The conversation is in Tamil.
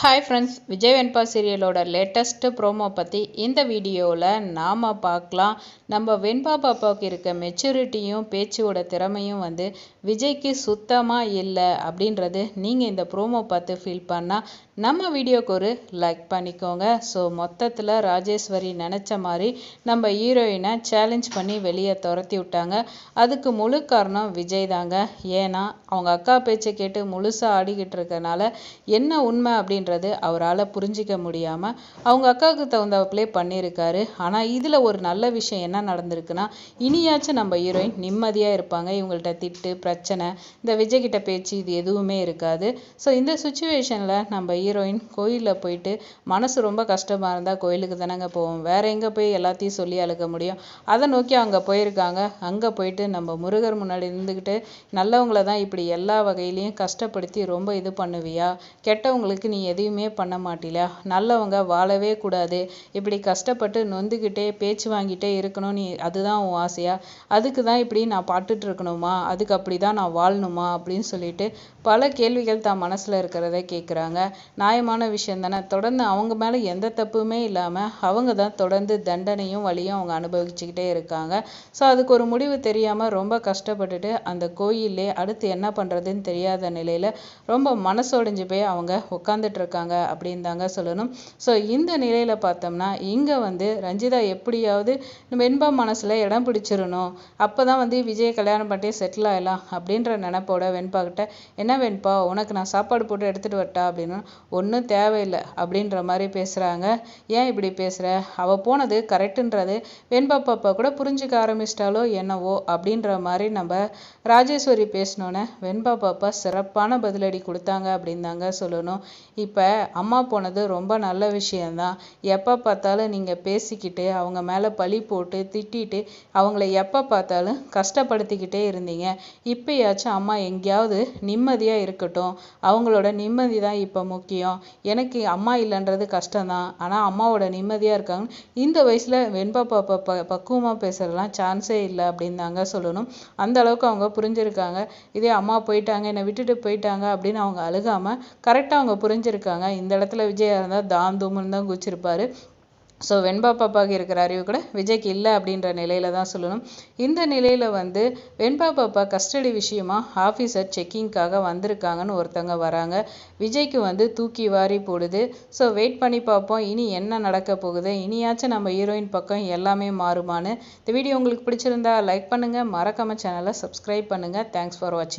ஹாய் ஃப்ரெண்ட்ஸ் விஜய் வெண்பா சீரியலோட லேட்டஸ்ட்டு ப்ரோமோ பற்றி இந்த வீடியோவில் நாம் பார்க்கலாம். நம்ம வெண்பா பாப்பாவுக்கு இருக்க மெச்சூரிட்டியும் பேச்சோட திறமையும் வந்து விஜய்க்கு சுத்தமாக இல்லை அப்படின்றது நீங்கள் இந்த ப்ரோமோ பார்த்து ஃபீல் பண்ணால் நம்ம வீடியோக்கு ஒரு லைக் பண்ணிக்கோங்க. ஸோ மொத்தத்தில் ராஜேஸ்வரி நினச்ச மாதிரி நம்ம ஹீரோயினை சேலஞ்ச் பண்ணி வெளியே துரத்தி விட்டாங்க. அதுக்கு முழு காரணம் விஜய் தாங்க. ஏன்னா அவங்க அக்கா பேச்சை கேட்டு முழுசாக ஆடிக்கிட்டு இருக்கனால என்ன உண்மை அப்படின்றது அவரால் புரிஞ்சிக்க முடியாமல் அவங்க அக்காவுக்கு தகுந்தவப்பிலே பண்ணியிருக்காரு. ஆனால் இதில் ஒரு நல்ல விஷயம் என்ன நடந்திருக்குன்னா இனியாச்சும் நம்ம ஹீரோயின் நிம்மதியாக இருப்பாங்க. இவங்கள்ட்ட திட்டு பிரச்சனை இந்த விஜய்கிட்ட பேச்சு இது எதுவுமே இருக்காது. ஸோ இந்த சுச்சுவேஷனில் நம்ம ஹீரோயின் கோயிலில் போயிட்டு மனசு ரொம்ப கஷ்டமாக இருந்தால் கோயிலுக்கு தானேங்க போவோம். வேற எங்கே போய் எல்லாத்தையும் சொல்லி அழுக முடியும்? அதை நோக்கி அங்கே போயிருக்காங்க. அங்கே போயிட்டு நம்ம முருகர் முன்னாடி இருந்துக்கிட்டு நல்லவங்கள தான் இப்படி எல்லா வகையிலையும் கஷ்டப்படுத்தி ரொம்ப இது பண்ணுவியா? கெட்டவங்களுக்கு நீ எதையுமே பண்ண மாட்டில நல்லவங்க வாழவே கூடாது. இப்படி கஷ்டப்பட்டு நொந்துக்கிட்டே பேச்சு வாங்கிட்டே இருக்கணும் நீ அதுதான் உன் ஆசையா? அதுக்கு தான் இப்படி நான் பாட்டுட்டு இருக்கணுமா? அதுக்கு அப்படி தான் நான் வாழணுமா? அப்படின்னு சொல்லிட்டு பல கேள்விகள் தான் மனசில் இருக்கிறத கேட்குறாங்க நியாயமான விஷயம் தானே. தொடர்ந்து அவங்க மேலே எந்த தப்புமே இல்லாமல் அவங்க தான் தொடர்ந்து தண்டனையும் வழியும் அவங்க அனுபவிச்சுக்கிட்டே இருக்காங்க. ஸோ அதுக்கு ஒரு முடிவு தெரியாமல் ரொம்ப கஷ்டப்பட்டுட்டு அந்த கோயிலே அடுத்து என்ன பண்ணுறதுன்னு தெரியாத நிலையில் ரொம்ப மனசொடைஞ்சு போய் அவங்க உட்காந்துட்டு இருக்காங்க அப்படின்னு தாங்க சொல்லணும். ஸோ இந்த நிலையில் பார்த்தோம்னா இங்கே வந்து ரஞ்சிதா எப்படியாவது வெண்பா மனசில் இடம் பிடிச்சிடணும். அப்போ தான் வந்து விஜயை கல்யாணம் பண்ணி செட்டில் ஆகலாம் அப்படின்ற நினப்போட வெண்பா கிட்ட என்ன வெண்பா உனக்கு நான் சாப்பாடு போட்டு எடுத்துகிட்டு வரட்டா? அப்படின்னு ஒன்றும் தேவையில்லை அப்படின்ற மாதிரி பேசுகிறாங்க ஏன் இப்படி பேசுகிற அவள் போனது கரெக்டுன்றது வெண்பா பாப்பா கூட புரிஞ்சுக்க ஆரம்பிச்சிட்டாலோ என்னவோ? அப்படின்ற மாதிரி நம்ம ராஜேஸ்வரி பேசினோன்னே வெண்பா பாப்பா சிறப்பான பதிலடி கொடுத்தாங்க அப்படின்னு தாங்க சொல்லணும். இப்போ இப்போ அம்மா போனது ரொம்ப நல்ல விஷயந்தான் எப்போ பார்த்தாலும் நீங்கள் பேசிக்கிட்டு அவங்க மேலே பழி போட்டு திட்டிட்டு அவங்கள எப்போ பார்த்தாலும் கஷ்டப்படுத்திக்கிட்டே இருந்தீங்க. இப்போயாச்சும் அம்மா எங்கேயாவது நிம்மதியாக இருக்கட்டும். அவங்களோட நிம்மதி தான் இப்போ முக்கியம். எனக்கு அம்மா இல்லைன்றது கஷ்டம்தான். ஆனால் அம்மாவோட நிம்மதியாக இருக்காங்க இந்த வயசில் வெண்பா பாப்பா ப பக்குவமாக பேசுகிறலாம் சான்ஸே இல்லை அப்படின்னு தாங்க சொல்லணும். அந்த அளவுக்கு அவங்க புரிஞ்சிருக்காங்க. இதே அம்மா போயிட்டாங்க என்னை விட்டுட்டு போயிட்டாங்க அப்படின்னு அவங்க அழுகாமல் கரெக்டாக அவங்க புரிஞ்சிருக்காங்க இந்த இடத்துல விஜயா இருந்தால் தாம் தூம்னு தான் குச்சிருப்பாரு ஸோ வெண்பா பாப்பாவுக்கு இருக்கிற அறிவு கூட விஜய்க்கு இல்லை அப்படின்ற நிலையில தான் சொல்லணும். இந்த நிலையில் வந்து வெண்பா பாப்பா கஸ்டடி விஷயமா ஆஃபீஸர் செக்கிங்க்காக வந்திருக்காங்கன்னு ஒருத்தவங்க வராங்க. விஜய்க்கு வந்து தூக்கி வாரி போடுது. ஸோ வெயிட் பண்ணி பார்ப்போம் இனி என்ன நடக்க போகுது? இனியாச்சும் நம்ம ஹீரோயின் பக்கம் எல்லாமே மாறுமான்னு. இந்த வீடியோ உங்களுக்கு பிடிச்சிருந்தா லைக் பண்ணுங்கள் மறக்காம சேனலை சப்ஸ்கிரைப் பண்ணுங்கள் தேங்க்ஸ் ஃபார் வாட்சிங்